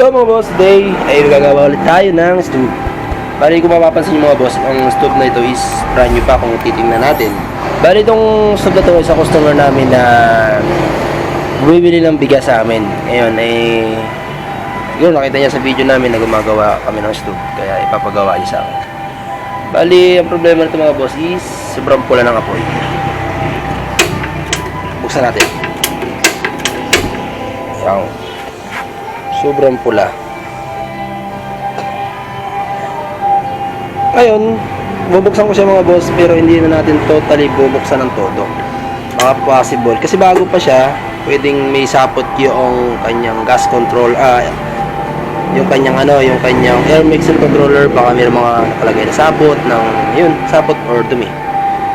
Hello mga boss, today ay gagawa ulit tayo ng stove. Bali kung mapapansin nyo mga boss, ang stove na ito is brand new pa kung titingnan natin. Bali itong stove na ito sa customer namin na bumibili ng bigas sa amin. Ngayon ay yun, nakita niya sa video namin na gumagawa kami ng stove. Kaya ipapagawa niya sa akin. Bali, ang problema nito mga boss is sobrang pula ng apoy. Buksan natin. Yan. Sobrang pula. Ngayon, bubuksan ko siya mga boss pero hindi na natin totally bubuksan ng todo. Baka possible. Kasi bago pa siya, pwedeng may sapot yung kanyang gas control, ah, yung kanyang ano, yung kanyang air mixer controller, baka may mga nakalagay na sapot ng, yun, sapot or dumi.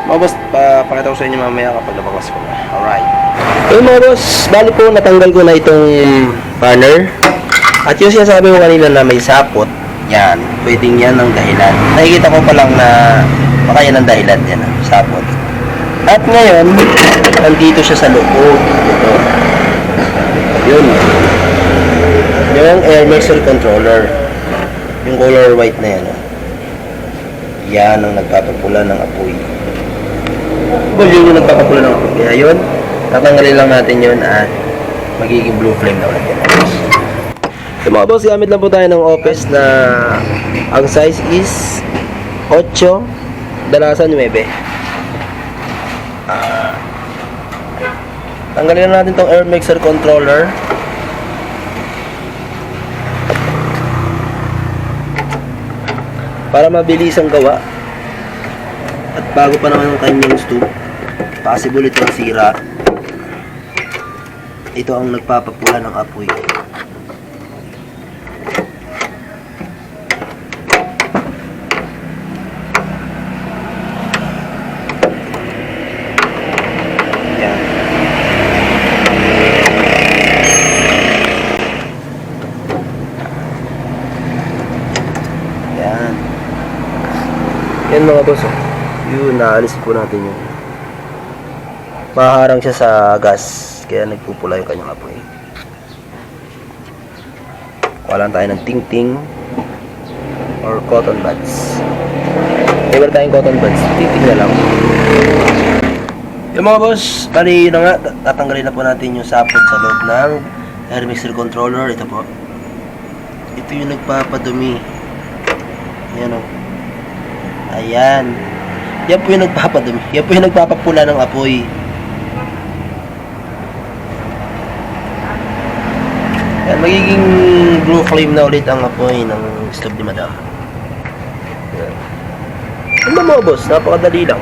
Mga boss, pa pakita ko sa inyo mamaya kapag nabawas ko. Alright. Ayun mga boss, bali po natanggal ko na itong burner. At yung sinasabi ko kanina na may sapot, yan, pwedeng yan ang dahilan. Nakikita ko pa lang na baka yan ang dahilan yan, sapot. At ngayon, nandito siya sa loob. Ito. Yun. Yung air mixer controller. Yung color white na yan. ah. Yan ang nagpapapula ng apoy. Well, yun yung nagpapapula ng apoy. Kaya yun, tatanggalin lang natin yun at magiging blue flame na ulit. So mga boss, gamit lang po tayo ng Opus na ang size is 8, dalasan 9. Ah, tanggalin na natin tong air mixer controller. Para mabilis ang gawa. At bago pa naman ang kanyang stove, possible ito ang sira. Ito ang nagpapapula ng apoy. Yan. Yan. Yan mga boss. oh. Yun, naalis po natin yun. Maharang siya sa gas. Kaya nagpupula yung kanyang apoy. Kuha tayo ng ting-ting or cotton buds. Favorite tayong cotton buds. Ting-ting na lang. Yung mga boss, bali na nga, tatanggalin na po natin yung sapot sa loob ng air mixer controller. Ito po. Ito yung nagpapadumi. Ayan o. Ayan. Yan po yung nagpapadumi. Yan po yung nagpapapula ng apoy. Yan, magiging blue flame na ulit ang apoy ng stove ni madam. Yan. Ano mga boss, napakadali lang.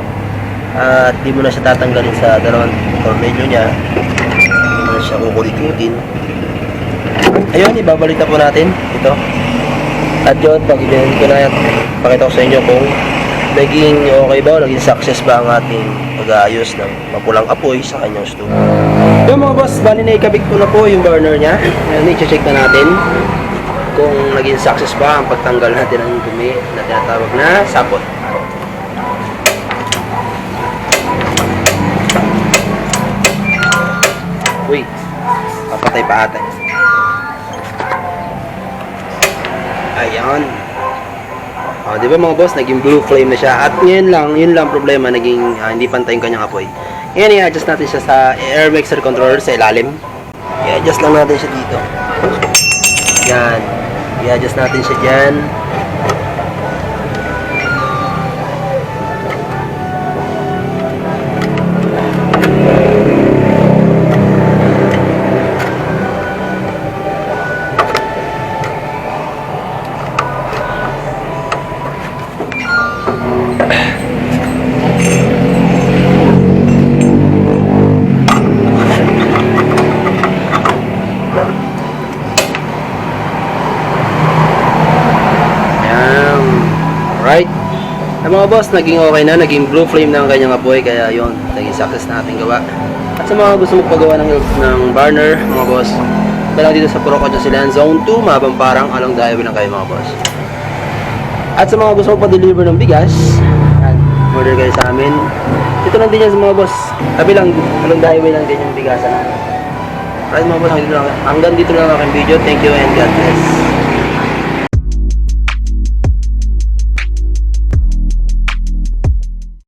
At di mo na siya tatanggalin sa dalawang tornilyo niya. Hindi mo na siya kukulit-kutin. Ayun, ibabalik na po natin ito. At yun, pag ko na yan, pakita ko sa inyo kung naging okay ba o naging success ba ang ating pag-aayos ng mapulang apoy sa kanyang stove. Yung mga boss, bali na ikabit ko na po yung burner niya. Ngayon, i-check na natin kung naging success ba ang pagtanggal natin ng dumi na tinatawag na sapot. Uy, papatay pa ata. Ayan. Oh, di ba mga boss, naging blue flame na siya. At ngayon lang, yun lang problema, naging ah, hindi pantay yung kanyang apoy. Ngayon, i-adjust natin siya sa air mixer controller sa ilalim. I-adjust lang natin siya dito. Yan. I-adjust natin siya dyan. Mga boss, naging okay na, naging blue flame na ang kanyang apoy, kaya yon naging success na ating gawa. At sa mga gusto magpagawa ng, ng burner, mga boss, dala dito sa Puro Silan Zone 2, Mabang Parang, along the highway lang kayo mga boss. At sa mga gusto magpa-deliver ng bigas, yan, order kayo sa amin. Dito lang din yan sa mga boss. Tabi lang, along the highway lang din yung bigasan namin. Alright mga boss, hanggang dito lang, hanggang dito lang ang aking video. Thank you and God bless.